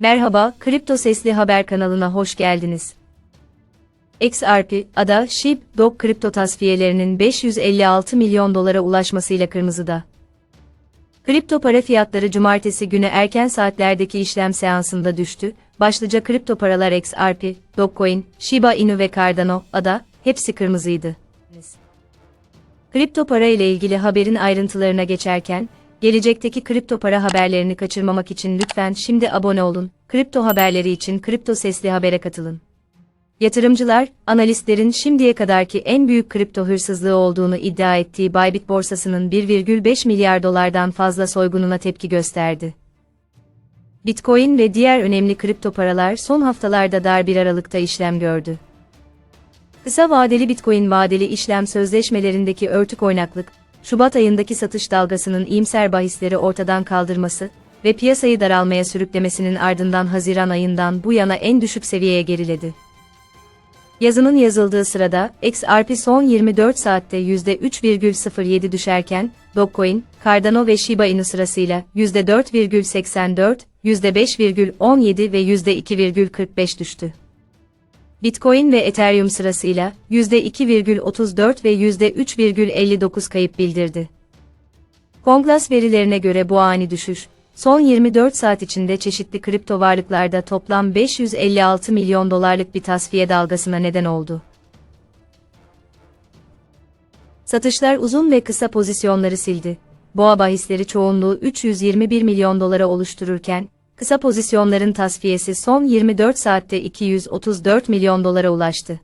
Merhaba, Kripto Sesli Haber kanalına hoş geldiniz. XRP, ADA, SHIB, DOG kripto tasfiyelerinin 556 milyon dolara ulaşmasıyla kırmızıda. Kripto para fiyatları cumartesi günü erken saatlerdeki işlem seansında düştü. Başlıca kripto paralar XRP, Dogecoin, Shiba Inu ve Cardano, ADA, hepsi kırmızıydı. Kripto para ile ilgili haberin ayrıntılarına geçerken, gelecekteki kripto para haberlerini kaçırmamak için lütfen şimdi abone olun. Kripto haberleri için Kripto Sesli Haber'e katılın. Yatırımcılar, analistlerin şimdiye kadarki en büyük kripto hırsızlığı olduğunu iddia ettiği Bybit borsasının 1,5 milyar dolardan fazla soygununa tepki gösterdi. Bitcoin ve diğer önemli kripto paralar son haftalarda dar bir aralıkta işlem gördü. Kısa vadeli Bitcoin vadeli işlem sözleşmelerindeki örtük oynaklık, Şubat ayındaki satış dalgasının iyimser bahisleri ortadan kaldırması ve piyasayı daralmaya sürüklemesinin ardından Haziran ayından bu yana en düşük seviyeye geriledi. Yazının yazıldığı sırada, XRP son 24 saatte %3,07 düşerken, Dogecoin, Cardano ve Shiba Inu sırasıyla %4,84, %5,17 ve %2,45 düştü. Bitcoin ve Ethereum sırasıyla %2,34 ve %3,59 kayıp bildirdi. Konglas verilerine göre bu ani düşüş, son 24 saat içinde çeşitli kripto varlıklarda toplam 556 milyon dolarlık bir tasfiye dalgasına neden oldu. Satışlar uzun ve kısa pozisyonları sildi. Boğa bahisleri çoğunluğu 321 milyon dolara oluştururken, kısa pozisyonların tasfiyesi son 24 saatte 234 milyon dolara ulaştı.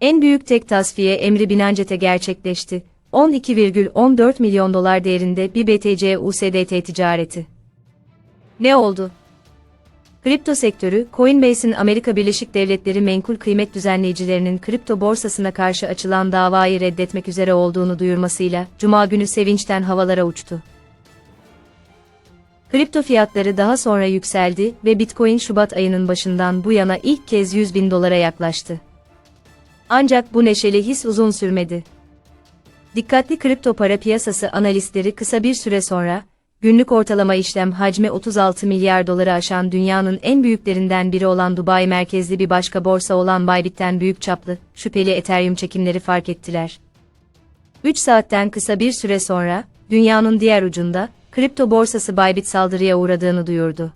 En büyük tek tasfiye Emri Binancet'e gerçekleşti. 12,14 milyon dolar değerinde bir BTC USDT ticareti. Ne oldu? Kripto sektörü, Coinbase'in Amerika Birleşik Devletleri menkul kıymet düzenleyicilerinin kripto borsasına karşı açılan davayı reddetmek üzere olduğunu duyurmasıyla, Cuma günü sevinçten havalara uçtu. Kripto fiyatları daha sonra yükseldi ve Bitcoin Şubat ayının başından bu yana ilk kez 100 bin dolara yaklaştı. Ancak bu neşeli his uzun sürmedi. Dikkatli kripto para piyasası analistleri kısa bir süre sonra, günlük ortalama işlem hacmi 36 milyar doları aşan dünyanın en büyüklerinden biri olan Dubai merkezli bir başka borsa olan Bybit'ten büyük çaplı, şüpheli Ethereum çekimleri fark ettiler. 3 saatten kısa bir süre sonra, dünyanın diğer ucunda, kripto borsası Bybit saldırıya uğradığını duyurdu.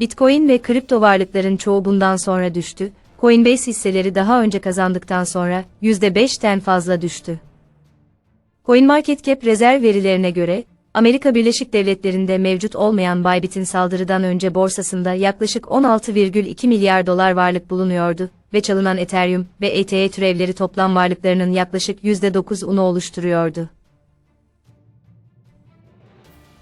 Bitcoin ve kripto varlıkların çoğu bundan sonra düştü, Coinbase hisseleri daha önce kazandıktan sonra %5'ten fazla düştü. CoinMarketCap rezerv verilerine göre, Amerika Birleşik Devletleri'nde mevcut olmayan Bybit'in saldırıdan önce borsasında yaklaşık 16,2 milyar dolar varlık bulunuyordu ve çalınan Ethereum ve ETH türevleri toplam varlıklarının yaklaşık %9'unu oluşturuyordu.